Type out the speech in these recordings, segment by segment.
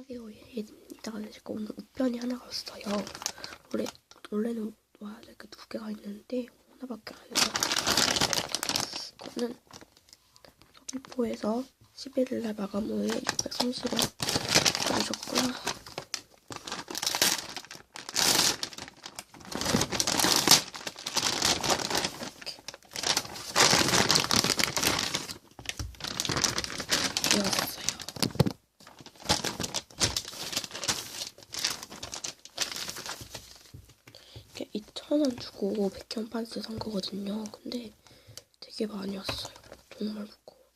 안녕하세요 예입니다. 제가 오늘 우편이 하나가 왔어요. 원래 원래는 와야 될게두 개가 있는데 하나밖에 안 해서 이거는 서귀포에서 11일날 마감 후에 630원 주셨고요. 이렇게. 이렇게 2,000원 주고 백현 판스 산 거거든요. 근데 되게 많이 왔어요. 정말 무거워.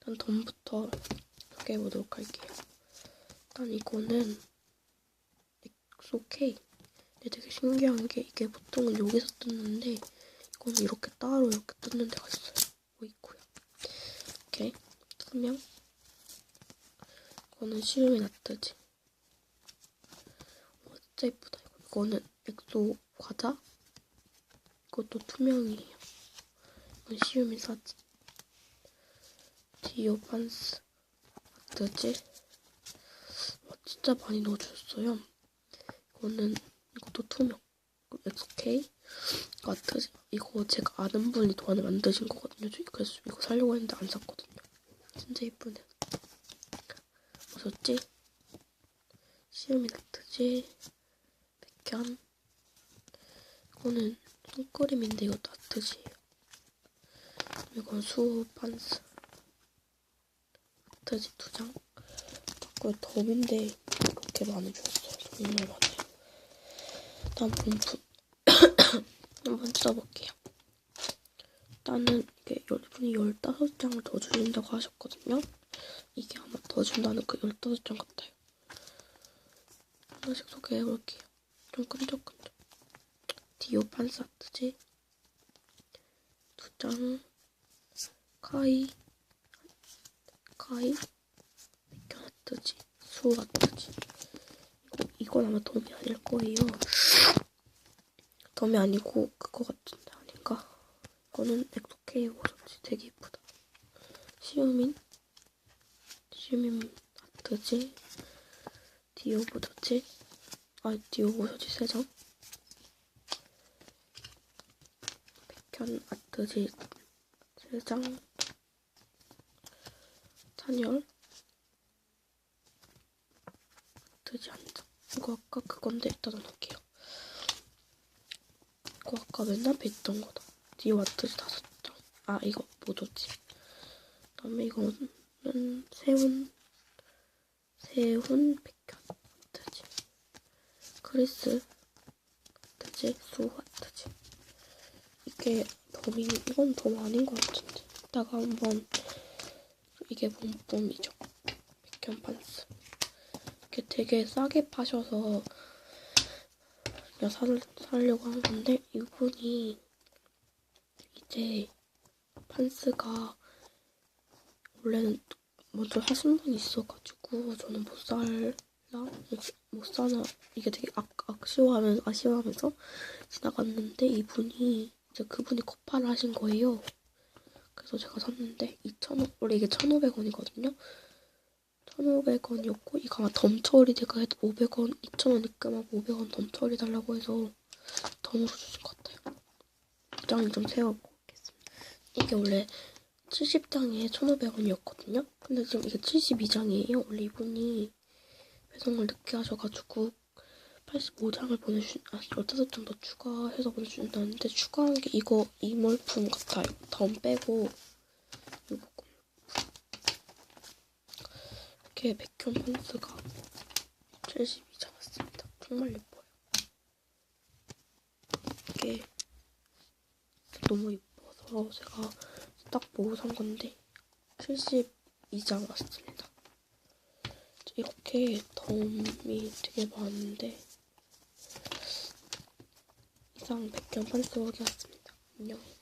일단 덤부터 소개해보도록 할게요. 일단 이거는 엑소 K. 근데 되게 신기한 게 이게 보통은 여기서 뜯는데 이거는 이렇게 따로 이렇게 뜯는 데가 있어요. 뭐 있고요. 이렇게 투명. 이거는 시음이. 와 진짜 예쁘다 이거. 이거는 엑소 과자. 이것도 투명이에요. 이건 시우미 사진. 디오 판스. 어떠지? 와 진짜 많이 넣어주셨어요. 이거는 이것도 투명. 엑소 K. 아트지. 이거 제가 아는 분이 도안을 만드신 거거든요. 저 그래서 이거 사려고 했는데 안 샀거든요. 진짜 예쁘네. 보셨지? 시음이 나트지. 백현. 이거는 손그림인데 이것도 아트지예요. 이건 수호 판스. 아트지 두 장. 자꾸 덤인데 그렇게 많이 줬어요. 정말 많아요. 다음 본품. 한번 써볼게요. 일단은 이게 여러분이 15장을 더 주신다고 하셨거든요. 이게 아마 더 준다는 그 15장 같아요. 하나씩 소개해볼게요. 좀 끈적끈적. 디오 판스 아트지. 두 장. 카이. 카이. 백현 아트지. 수 아트지. 이거, 이건 아마 덤이 아닐 거예요. 덤이 아니고 그거 같은데 아닌가? 이거는 엑소케이 버섯이 되게 예쁘다. 시우민. 시우민 아트지. 디오 보조지. 아, 디오 보조지 세 장. 백현 아트지 세 장. 찬열. 아트지 한 장. 이거 아까 그건데 일단 넣을게요. 이거 아까 맨날 뵀던 거다. 디오 아트지 다섯 장. 아, 이거 보조지. 그다음에 이거는 세운. 세훈 백현 아트지. 크리스 아트지. 수 아트지. 이게 덤이 이건 덤 아닌 것 같은데. 이따가 한번 이게 본품이죠. 백현 판스. 이게 되게 싸게 파셔서 그냥 살, 사려고 한 건데 이분이 이제 판스가 원래는 먼저 하신 분이 있어가지고 저는 못 살라 못 사나 이게 되게 아, 아쉬워하면서 아쉬워하면서 지나갔는데 이분이 이제 그분이 커파를 하신 거예요. 그래서 제가 샀는데 2,000원 원래 이게 1,500원이거든요. 1,500원이었고 이거 아마 덤 처리 제가 해도 500원 2,000원 입금하고 500원 덤 처리 달라고 해서 덤으로 주신 것 같아요. 장이 좀 세워보고 있겠습니다. 이게 원래 70장에 1,500원이었거든요. 근데 지금 이게 72장이에요. 원래 이분이 배송을 늦게 하셔가지고 85장을 보내주신, 아, 15장 더 추가해서 보내주신다는데, 추가한 게 이거, 이물품 같아요. 덤 빼고, 이거, 이렇게 백현 판스가 72장 왔습니다. 정말 예뻐요. 이게 너무 예뻐서 제가 딱 보고 산 건데, 72장 왔습니다. 이렇게 덤이 되게 많은데, 이상 백현 판스웍이었습니다. 안녕.